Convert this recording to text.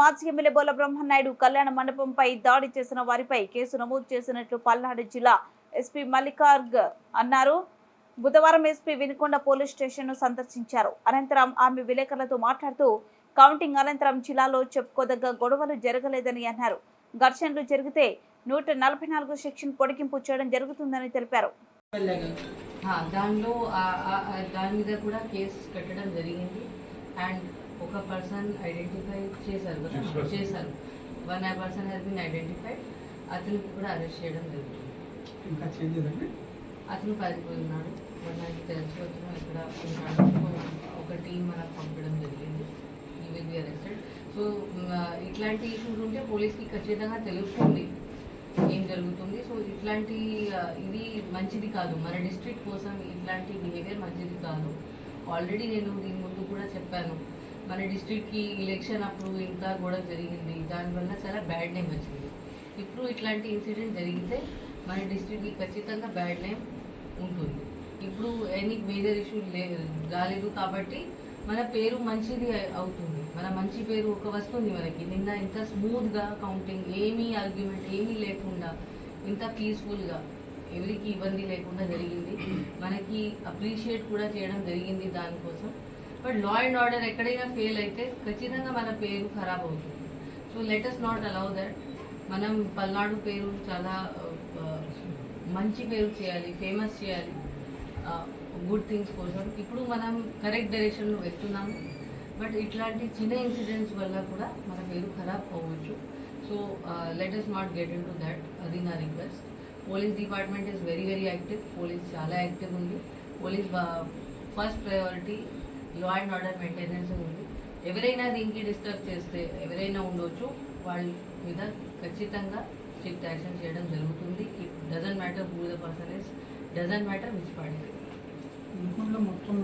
మాజీ ఎమ్మెల్యే బోల బ్రహ్మనాయుడు కళ్యాణ మండపంపై దాడి చేసిన వారిపై కేసు నమోదు చేసినట్లు పల్నాడు జిల్లా ఎస్పీ మల్లికార్గ్ అన్నారు. బుధవారం ఎస్పీ వినుకొండ పోలీస్ స్టేషన్ను సందర్శించారు. అనంతరం ఆమె విలేకరులతో మాట్లాడుతూ కౌంటింగ్ అనంతరం జిల్లాలో చెప్పుకోదగ్గ గొడవలు జరగలేదని అన్నారు. ఘర్షణలు జరిగితే నూట నలభై నాలుగు సెక్షన్ పొడిగింపు చేయడం జరుగుతుందని తెలిపారు. దానిలో దాని మీద కూడా కేసు కట్టడం జరిగింది. అండ్ ఒక పర్సన్ ఐడెంటిఫై చేశారు కదా? చేశారు. One I person has been identified అతనికి కూడా అరెస్ట్ చేయడం జరిగింది ఇంకా అతను పారిపోతున్నాడు. మరి నాకు తెలిసి వచ్చిన ఇక్కడ ఒక టీం మనకు పంపడం జరిగింది. He will be arrested so ఇట్లాంటి ఇష్యూస్ ఉంటే పోలీస్కి ఖచ్చితంగా తెలుస్తుంది ఏం జరుగుతుంది. సో ఇట్లాంటి ఇది మంచిది కాదు. మన డిస్ట్రిక్ట్ కోసం ఇట్లాంటి బిహేవియర్ మంచిది కాదు. ఆల్రెడీ నేను దీని ముందు కూడా చెప్పాను. మన డిస్ట్రిక్ట్కి ఎలక్షన్ అప్పుడు ఇంత కూడా జరిగింది. దానివల్ల చాలా బ్యాడ్ నేమ్ వచ్చింది. ఇప్పుడు ఇట్లాంటి ఇన్సిడెంట్ జరిగితే మన డిస్ట్రిక్ట్కి ఖచ్చితంగా బ్యాడ్ నేమ్ ఉంటుంది. ఇప్పుడు ఎనీ మేజర్ ఇష్యూ లే రాలేదు కాబట్టి మన పేరు మంచిది అవుతుంది. మన మంచి పేరు ఒక వస్తుంది మనకి. నిన్న ఇంత స్మూత్గా కౌంటింగ్ ఏమీ ఆర్గ్యుమెంట్ ఏమీ లేకుండా ఇంత పీస్ఫుల్గా ఎవరికి ఇబ్బంది లేకుండా జరిగింది. మనకి అప్రిషియేట్ కూడా చేయడం జరిగింది దానికోసం. బట్ లా అండ్ ఆర్డర్ ఎక్కడైనా ఫెయిల్ అయితే ఖచ్చితంగా మన పేరు ఖరాబ్ అవుతుంది. So let us not allow that మనం పల్నాడు పేరు చాలా మంచి పేరు చేయాలి ఫేమస్ చేయాలి. గుడ్ థింగ్స్ కోసం. ఇప్పుడు మనం కరెక్ట్ డైరెక్షన్లో వెళ్తున్నాము. బట్ ఇట్లాంటి చిన్న ఇన్సిడెంట్స్ వల్ల కూడా మన పేరు ఖరాబ్ అవ్వచ్చు so let us not get into that అది నా request police department is very very active police చాలా యాక్టివ్ ఉంది. Police first priority law and order maintenance ఉంది. ఎవరైనా దీనికి డిస్టర్బ్ చేస్తే ఎవరైనా ఉండొచ్చు వాళ్ళ మీద ఖచ్చితంగా స్ట్రిక్ట్ యాక్షన్ చేయడం జరుగుతుంది. It doesn't matter who the person is doesn't matter which party మొత్తం